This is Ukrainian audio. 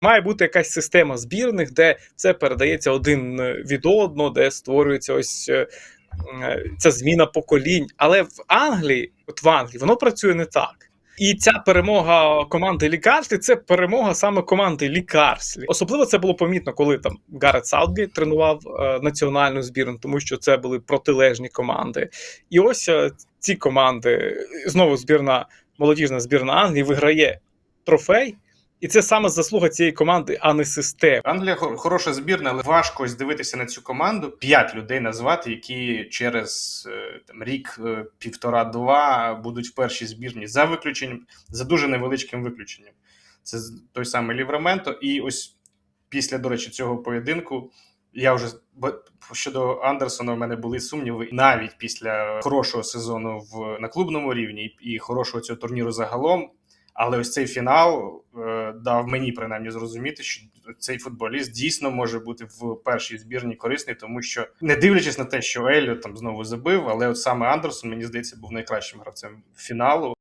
Має бути якась система збірних, де все передається один е, від одного, де створюється ось е, е, ця зміна поколінь. Але в Англії, от в Англії, воно працює не так. І ця перемога команди лікарслі це перемога саме команди лікарслі. Особливо це було помітно, коли там Гарет Саутгейт тренував е, національну збірну, тому що це були протилежні команди. І ось е, ці команди, знову збірна, молодіжна збірна Англії виграє трофей. І це саме заслуга цієї команди, а не системи. Англія хороша збірна, але важко ось дивитися на цю команду. П'ять людей назвати, які через е, там рік, е, півтора-два будуть в першій збірні за виключенням, за дуже невеличким виключенням. Це той самий Лівраменто. І ось після, до речі, цього поєдинку. Я вже щодо Андерсона, в мене були сумніви навіть після хорошого сезону в на клубному рівні і, і хорошого цього турніру загалом. Але ось цей фінал е, дав мені принаймні зрозуміти, що цей футболіст дійсно може бути в першій збірні корисний, тому що не дивлячись на те, що Еліо там знову забив, але от саме Андерсон, мені здається, був найкращим гравцем фіналу.